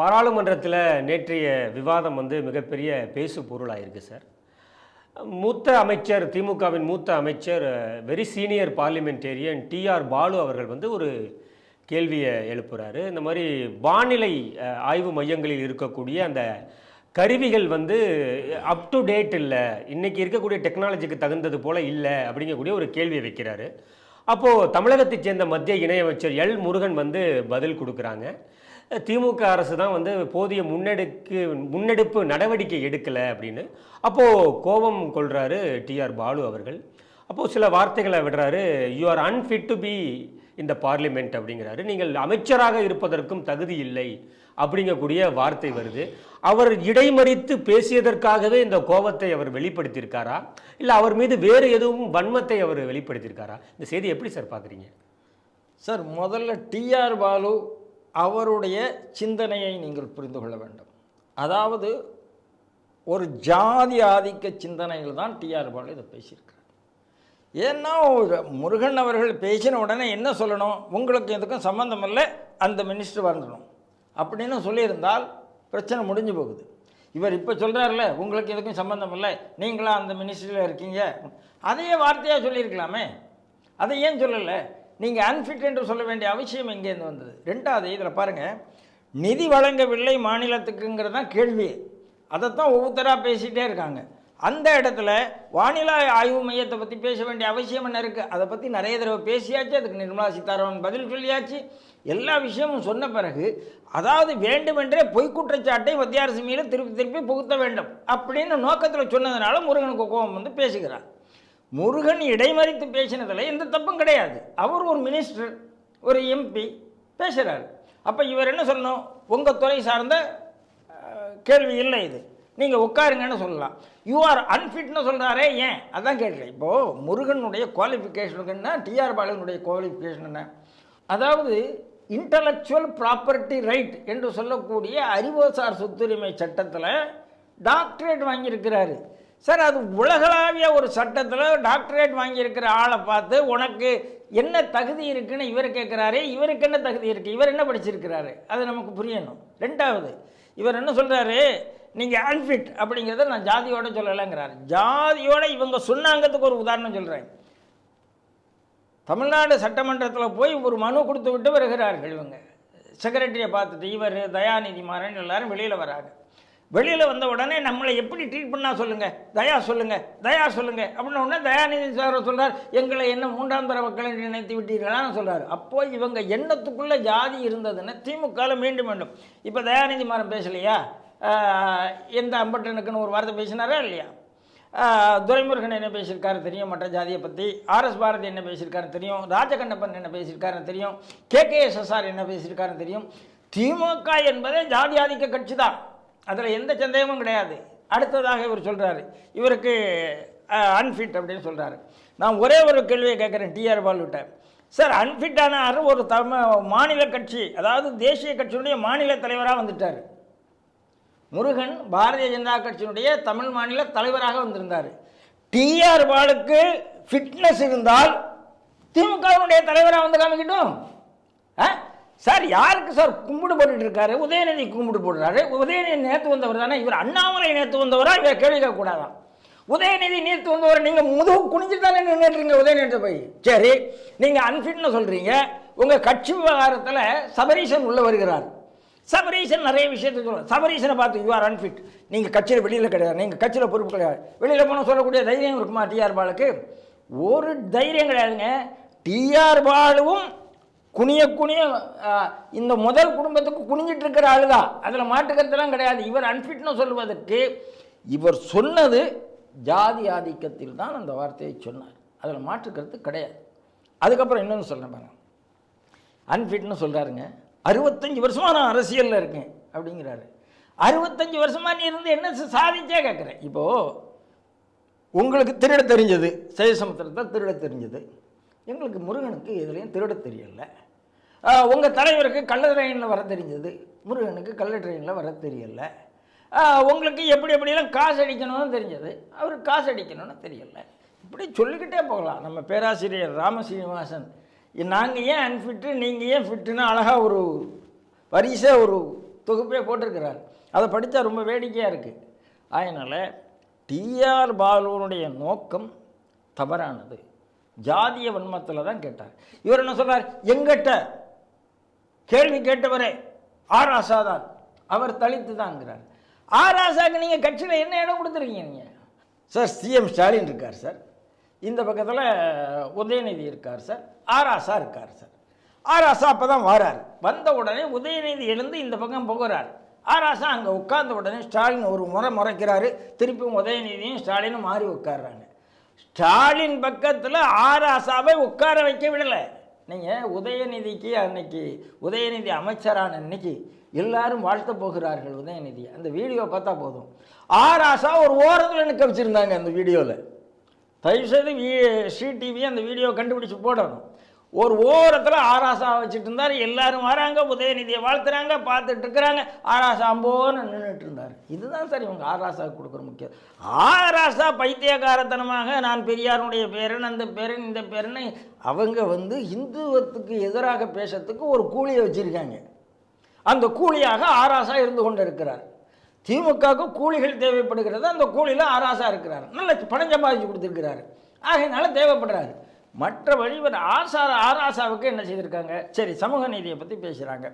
பாராளுமன்றத்தில் நேற்றைய விவாதம் வந்து மிகப்பெரிய பேசு பொருளாயிருக்கு சார். மூத்த அமைச்சர் திமுகவின் மூத்த அமைச்சர் very senior parliamentarian TR Baalu அவர்கள் வந்து ஒரு கேள்வியை எழுப்புகிறாரு இந்த மாதிரி வானிலை ஆய்வு மையங்களில் இருக்கக்கூடிய அந்த கருவிகள் வந்து அப் டு டேட் இல்லை. இன்றைக்கி இருக்கக்கூடிய டெக்னாலஜிக்கு தகுந்தது போல் இல்லை அப்படிங்கக்கூடிய ஒரு கேள்வியை வைக்கிறாரு. அப்போது தமிழகத்தைச் சேர்ந்த மத்திய இணையமைச்சர் எல் முருகன் வந்து பதில் கொடுக்குறாங்க. திமுக அரசு தான் வந்து போதிய முன்னெடுக்கு முன்னெடுப்பு நடவடிக்கை எடுக்கலை அப்படின்னு. அப்போது கோபம் கொள்கிறாரு டிஆர் பாலு அவர்கள். அப்போது சில வார்த்தைகளை விடுறாரு you are unfit to be இந்த பார்லிமெண்ட் அப்படிங்கிறாரு. நீங்கள் அமைச்சராக இருப்பதற்கும் தகுதி இல்லை அப்படிங்கக்கூடிய வார்த்தை வருது. அவர் இடைமறித்து பேசியதற்காகவே இந்த கோபத்தை அவர் வெளிப்படுத்தியிருக்காரா? இல்லை அவர் மீது வேறு எதுவும் வன்மத்தை அவர் வெளிப்படுத்தியிருக்காரா? இந்த செய்தி எப்படி சார் பார்க்குறீங்க? சார் முதல்ல டிஆர் பாலு அவருடைய சிந்தனையை நீங்கள் புரிந்து கொள்ள வேண்டும். அதாவது ஒரு ஜாதி ஆதிக்க சிந்தனையில் தான் டிஆர் பாலு இதை பேசியிருக்கிறார். ஏன்னா முருகன் அவர்கள் பேசின உடனே என்ன சொல்லணும்? உங்களுக்கு எதுக்கும் சம்மந்தம் இல்லை அந்த மினிஸ்டர் வந்துடணும் அப்படின்னு சொல்லியிருந்தால் பிரச்சனை முடிஞ்சு போகுது. இவர் இப்போ சொல்கிறார்ல உங்களுக்கு எதுக்கும் சம்மந்தம் இல்லை நீங்களாக அந்த மினிஸ்ட்ரியில் இருக்கீங்க? அதையே வார்த்தையாக சொல்லியிருக்கலாமே. அதை ஏன் சொல்லலை? நீங்கள் அன்ஃபிட் என்று சொல்ல வேண்டிய அவசியம் எங்கேருந்து வந்தது? ரெண்டாவது இதில் பாருங்கள் நிதி வழங்கவில்லை மாநிலத்துக்குங்கிறது தான் கேள்வி. அதைத்தான் ஒவ்வொருத்தராக பேசிகிட்டே இருக்காங்க. அந்த இடத்துல வானிலை ஆய்வு மையத்தை பற்றி பேச வேண்டிய அவசியம் என்ன இருக்குது அதை பற்றி நிறைய தடவை பேசியாச்சு அதுக்கு நிர்மலா சீதாராமன் பதில் சொல்லியாச்சு. எல்லா விஷயமும் சொன்ன பிறகு அதாவது வேண்டுமென்றே பொய்க்குற்றச்சாட்டை மத்திய அரசு மீது திருப்பி திருப்பி புகுத்த வேண்டும் அப்படின்னு நோக்கத்தில் சொன்னதுனால முருகனுக்கு கோபம் வந்து பேசுகிறார். முருகன் இடைமறித்து பேசினதில் எந்த தப்பும் கிடையாது. அவர் ஒரு மினிஸ்டர் ஒரு எம்பி பேசுகிறார் அப்போ இவர் என்ன சொல்லணும்? உங்கள் துறை சார்ந்த கேள்வி இல்லை இது. நீங்கள் உட்காருங்கன்னு சொல்லலாம். யூ ஆர் அன்ஃபிட்னு சொல்கிறாரே ஏன்? அதான் கேட்குறேன். இப்போது முருகனுடைய குவாலிஃபிகேஷனுக்கு என்ன? டிஆர் பாலனுடைய குவாலிஃபிகேஷன் என்ன? அதாவது இன்டலெக்சுவல் ப்ராப்பர்ட்டி ரைட் என்று சொல்லக்கூடிய அறிவுசார் சொத்துரிமை சட்டத்தில் டாக்டரேட் வாங்கியிருக்கிறாரு. சார் அது உலகளாவிய ஒரு சட்டத்தில் டாக்டரேட் வாங்கியிருக்கிற ஆளை பார்த்து உனக்கு என்ன தகுதி இருக்குன்னு இவர் கேட்குறாரு இவருக்கு என்ன தகுதி இருக்குது இவர் என்ன படிச்சிருக்கிறாரு? அது நமக்கு புரியணும். ரெண்டாவது இவர் என்ன சொல்கிறாரு நீங்கள் அன்ஃபிட் அப்படிங்கிறத நான் ஜாதியோட சொல்லலைங்கிறாரு. ஜாதியோட இவங்க சொன்னாங்கிறதுக்கு ஒரு உதாரணம் சொல்கிறேன் தமிழ்நாடு சட்டமன்றத்தில் போய் ஒரு மனு கொடுத்து விட்டு வருகிறார்கள் இவங்க. செக்ரட்டரியை பார்த்துட்டு இவர் தயாநிதி மாறன் எல்லாரும் வெளியில் வராங்க. வெளியில் வந்த உடனே நம்மளை எப்படி ட்ரீட் பண்ணால் சொல்லுங்கள் தயா சொல்லுங்கள் தயா சொல்லுங்கள் அப்படின்ன உடனே தயாநிதி சார் சொல்கிறார் எங்களை என்ன மூன்றாம் தர மக்களை நினைத்து விட்டீர்களான்னு சொல்கிறார் அப்போது இவங்க எண்ணத்துக்குள்ளே ஜாதி இருந்ததுன்னு திமுகவில் மீண்டும் வேண்டும் இப்போ தயாநிதி மாறன் பேசலையா? எந்த அம்பட்டனுக்குன்னு ஒரு வார்த்தை பேசினாரா இல்லையா? துரைமுருகன் என்ன பேசியிருக்காரு தெரியும் மற்ற ஜாதியை பற்றி ஆர்எஸ் பாரதி என்ன பேசியிருக்காரு தெரியும். ராஜகண்ணப்பன் என்ன பேசியிருக்காரு தெரியும். கே கே எஸ்எஸ்ஆர் என்ன பேசியிருக்காருன்னு தெரியும். திமுக என்பதே ஜாதி ஆதிக்க கட்சி தான். அதில் எந்த சந்தேகமும் கிடையாது. அடுத்ததாக இவர் சொல்கிறாரு இவருக்கு அன்ஃபிட் அப்படின்னு சொல்கிறாரு நான் ஒரே ஒரு கேள்வியை கேட்குறேன் டிஆர் பாலுவிட்ட சார் அன்ஃபிட்டான ஒரு தம மாநில கட்சி அதாவது தேசிய கட்சியினுடைய மாநில தலைவராக வந்துட்டார். முருகன் பாரதிய ஜனதா கட்சியினுடைய தமிழ் மாநில தலைவராக வந்திருந்தார். டிஆர் பாலுக்கு ஃபிட்னஸ் இருந்தால் திமுகவினுடைய தலைவராக வந்து காமிக்கிட்டோம். சார் யாருக்கு சார் கும்பிடு போட்டுட்டு இருக்காரு? உதயநிதி கும்பிடு போடுறாரு. உதயநிதி நேற்று வந்தவர் தானே? இவர் அண்ணாமலை நேற்று வந்தவரா? இவர் கேள்வி கேட்கக்கூடாதான். உதயநிதி நேற்று வந்தவர் நீங்கள் முதுகு குனிஞ்சிட்டு தானே நின்றுட்டுருங்க உதயநிதி போய்? சரி நீங்கள் அன்ஃபிட்னு சொல்கிறீங்க உங்கள் கட்சி விவகாரத்தில் சபரீசன் உள்ளே வருகிறார். சபரீசன் நிறைய விஷயத்தை சொல்லுவார் சபரீசனை பார்த்து யூ ஆர் அன்ஃபிட் நீங்கள் கட்சியில் வெளியில் கிடையாது. நீங்கள் கட்சியில் பொறுப்பு கிடையாது. வெளியில் போனால் சொல்லக்கூடிய தைரியம் இருக்குமா டிஆர் பாலுக்கு? ஒரு தைரியம் கிடையாதுங்க. டிஆர் பாலுவும் குனிய குனிய இந்த முதல் குடும்பத்துக்கு குனிஞ்சிட்டு இருக்கிற ஆளுதா? தான் அதில் மாட்டுக்கத்தெல்லாம் கிடையாது. இவர் அன்ஃபிட்னு சொல்வதற்கு இவர் சொன்னது ஜாதி ஆதிக்கத்தில் தான் அந்த வார்த்தையை சொன்னார். அதில் மாற்றுக்கிறது கிடையாது. அதுக்கப்புறம் இன்னொன்று சொல்கிறேன் பாருங்க. அன்ஃபிட்னு சொல்கிறாருங்க அறுபத்தஞ்சு வருஷமாக நான் அரசியலில் இருக்கேன் அப்படிங்கிறாரு. அறுபத்தஞ்சு வருஷமாக நீ இருந்து என்ன சாதிச்சே கேட்குறேன் இப்போது உங்களுக்கு திருட தெரிஞ்சது சேஷமுத்திரத்தில் திருட தெரிஞ்சது. எங்களுக்கு முருகனுக்கு எதுலேயும் திருட தெரியல. உங்கள் தலைவருக்கு கள்ள ட்ரெயினில் வர தெரிஞ்சது. முருகனுக்கு கள்ள ட்ரெயினில் வர தெரியல. உங்களுக்கு எப்படி எப்படியெல்லாம் காசு அடிக்கணும்னு தெரிஞ்சது. அவருக்கு காசு அடிக்கணும்னு தெரியல. இப்படி சொல்லிக்கிட்டே போகலாம். நம்ம பேராசிரியர் ராம சீனிவாசன் நாங்கள் ஏன் அன்ஃபிட்டு நீங்கள் ஏன் ஃபிட்டுன்னு அழகாக ஒரு வரிசை ஒரு தொகுப்பே போட்டிருக்கிறார். அதை படித்தா ரொம்ப வேடிக்கையாக இருக்குது அதனால் டிஆர் பாலுவனுடைய நோக்கம் தவறானது. ஜாதிய வன்மத்தில் தான் கேட்டார். இவர் என்ன சொல்றார்? எங்கிட்ட கேள்வி கேட்டவரே ஆர் ஆசா தான். அவர் தலித்து தான்ங்கிறார். ஆர் ஆசாக்கு நீங்கள் கட்சியில் என்ன இடம் கொடுத்துருக்கீங்க நீங்கள் சார் சிஎம் ஸ்டாலின் இருக்கார் சார். இந்த பக்கத்தில் உதயநிதி இருக்கார் சார். ஆர் ஆசா இருக்கார் சார். ஆர் ஆசா அப்போ தான் வரார். வந்த உடனே உதயநிதி எழுந்து இந்த பக்கம் போகிறார். ஆர் ஆசா அங்கே உட்கார்ந்த உடனே ஸ்டாலின் ஒரு முறை முறைக்கிறாரு. திருப்பியும் உதயநிதியும் ஸ்டாலினும் மாறி உட்கார்றாங்க. ஸ்டாலின் பக்கத்தில் ஆர் உட்கார வைக்க விடலை. நீங்கள் உதயநிதிக்கு அன்னைக்கு உதயநிதி அமைச்சரான அன்னைக்கு எல்லாரும் வாழ்த்த போகிறார்கள் உதயநிதி. அந்த வீடியோ பார்த்தா போதும். ஆர் ஆசா ஒரு ஓரத்தில் நிற்க வச்சுருந்தாங்க அந்த வீடியோவில் தயவுசெய்து வீ ஸ்ரீ டிவி அந்த வீடியோ கண்டுபிடிச்சு போடணும். ஒரு ஓரத்தில் ஆராசா வச்சுட்டு இருந்தார். எல்லாரும் வராங்க உதயநிதியை வாழ்த்துறாங்க பார்த்துட்டு இருக்கிறாங்க. ஆராசா அம்போன்னு நின்றுட்டு இருந்தார். இதுதான் சார் இவங்க ஆராசா கொடுக்குற முக்கியம். ஆராசா பைத்தியகாரத்தனமாக நான் பெரியாருடைய பேரன் அந்த பேரன் இந்த பேரன் அவங்க வந்து இந்துவத்துக்கு எதிராக பேசுறதுக்கு ஒரு கூலியை வச்சுருக்காங்க. அந்த கூலியாக ஆராசா இருந்து கொண்டு இருக்கிறார். திமுகவுக்கு கூலிகள் தேவைப்படுகிறது. அந்த கூலியில் ஆராசா இருக்கிறார். நல்ல பணம் சம்பாதிச்சு கொடுத்துருக்கிறாரு. ஆகையினால தேவைப்படுறாரு. மற்றபடி இவர் ஆசார ஆராசாவுக்கு என்ன செய்திருக்காங்க? சரி சமூக நீதியை பற்றி பேசுகிறாங்க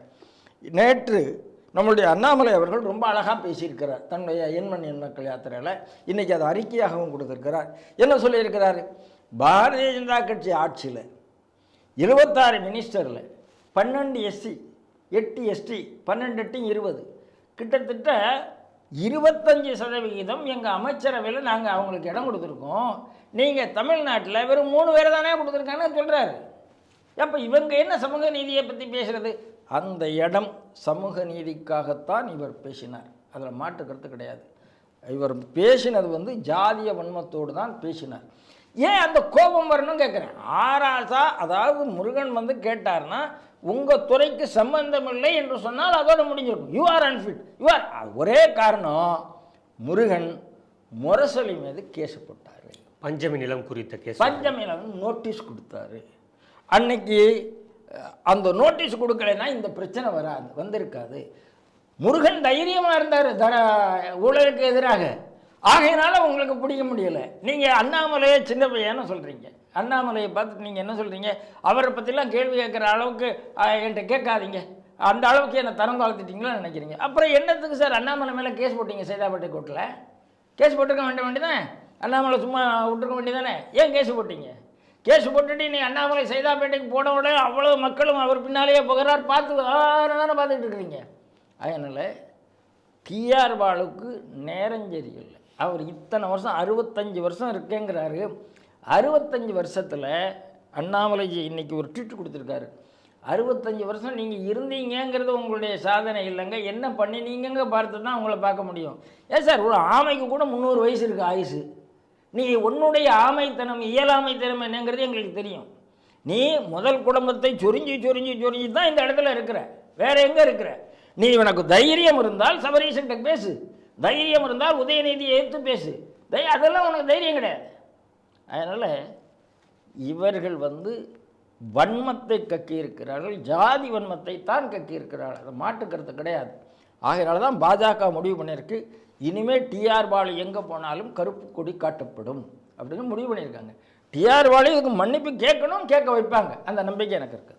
நேற்று நம்மளுடைய அண்ணாமலை அவர்கள் ரொம்ப அழகாக பேசியிருக்கிறார். தன்னுடைய எண்மண் எண் மக்கள் யாத்திரையில். இன்றைக்கி அதை அறிக்கையாகவும் கொடுத்துருக்கிறார். என்ன சொல்லியிருக்கிறாரு? பாரதிய ஜனதா கட்சி ஆட்சியில் இருபத்தாறு மினிஸ்டரில் பன்னெண்டு எஸ்சி எட்டு எஸ்டி பன்னெண்டு எட்டு இருபது. கிட்டத்தட்ட இருபத்தஞ்சி சதவிகிதம் எங்கள் அமைச்சரவையில் நாங்கள் அவங்களுக்கு இடம் கொடுத்துருக்கோம். நீங்கள் தமிழ்நாட்டில் வெறும் மூணு பேர் தானே கொடுத்துருக்காங்கன்னு சொல்கிறாரு அப்போ இவங்க என்ன சமூக நீதியை பற்றி பேசுகிறது அந்த இடம் சமூக நீதிக்காகத்தான் இவர் பேசினார். அதில் மாற்று கருத்து கிடையாது. இவர் பேசினது வந்து ஜாதிய வன்மத்தோடு தான் பேசினார். ஏன் அந்த கோபம் வரணும்னு கேட்குறேன்? ஆராசா அதாவது முருகன் வந்து கேட்டார்னா உங்கள் துறைக்கு சம்பந்தம் இல்லை என்று சொன்னால் அதோட முடிஞ்சிருக்கும். You are unfit you are ஒரே காரணம் முருகன் முரசொலி மீது கேஸ் போட்டார் பஞ்சமி நிலம் குறித்த கேஸ். பஞ்சமியில் நோட்டீஸ் கொடுத்தாரு. அன்னைக்கு அந்த நோட்டீஸ் கொடுக்கலைன்னா இந்த பிரச்சனை வராது வந்திருக்காது. முருகன் தைரியமாக இருந்தார் தர ஊழலுக்கு எதிராக. ஆகையினால உங்களுக்கு பிடிக்க முடியலை. நீங்கள் அண்ணாமலையை சின்ன பையன்னு சொல்கிறீங்க அண்ணாமலையை பார்த்துட்டு நீங்கள் என்ன சொல்கிறீங்க அவரை பற்றிலாம் கேள்வி கேட்குற அளவுக்கு என்கிட்ட கேட்காதீங்க. அந்த அளவுக்கு என்னை தரம் தாழ்த்திட்டீங்களா நினைக்கிறீங்க. அப்புறம் என்னத்துக்கு சார் அண்ணாமலை மேலே கேஸ் போட்டீங்க சைதாப்பேட்டை கோர்ட்டில் கேஸ் போட்டிருக்க வேண்டிய வேண்டியதானே அண்ணாமலை சும்மா விட்டுருக்க வேண்டியதானே ஏன் கேஸ் போட்டீங்க? கேஸ் போட்டுட்டு நீ அண்ணாமலை சைதாப்பேட்டைக்கு போன உடனே அவ்வளோ மக்களும் அவர் பின்னாலேயே போகிறார் பார்த்து யார நேரம் பார்த்துக்கிட்டு இருக்கிறீங்க. அதனால் டிஆர் பாலுக்கு நேரம் சரியில்லை. அவர் இத்தனை வருஷம் அறுபத்தஞ்சு வருஷம் இருக்கேங்கிறாரு. அறுபத்தஞ்சு வருஷத்தில் அண்ணாமலைஜி இன்னைக்கு ஒரு ட்வீட் கொடுத்துருக்காரு. அறுபத்தஞ்சு வருஷம் நீங்கள் இருந்தீங்கங்கிறது உங்களுடைய சாதனை இல்லைங்க. என்ன பண்ணினீங்கங்க பார்த்து தான் உங்களை பார்க்க முடியும். ஏன் சார் ஒரு ஆமைக்கு கூட முந்நூறு வயசு இருக்குது ஆயுசு. நீ உன்னுடைய ஆமைத்தனம் இயலாமைத்தனம் என்னங்கிறது எங்களுக்கு தெரியும். நீ முதல் குடும்பத்தை சொரிஞ்சு சொரிஞ்சு சொரிஞ்சு தான் இந்த இடத்துல இருக்கிற. வேற எங்கே இருக்கிற? நீ உனக்கு தைரியம் இருந்தால் சபரீசன்ட்ட பேசு. தைரியம் இருந்தால் உதயநிதியை எதிர்த்து பேசு. தை அதெல்லாம் உனக்கு தைரியம் கிடையாது. அதனால் இவர்கள் வந்து வன்மத்தை கக்கியிருக்கிறார்கள் ஜாதி வன்மத்தை தான் கக்கியிருக்கிறார்கள். அதை மாட்டுக்கிறது கிடையாது. ஆகையினால தான் பாஜக முடிவு பண்ணியிருக்கு. இனிமேல் டிஆர் பாலு எங்கே போனாலும் கருப்பு கொடி காட்டப்படும் அப்படின்னு முடிவு பண்ணியிருக்காங்க. டிஆர் பாலு இதுக்கு மன்னிப்பு கேட்கணும் கேட்க வைப்பாங்க. அந்த நம்பிக்கை எனக்கு இருக்குது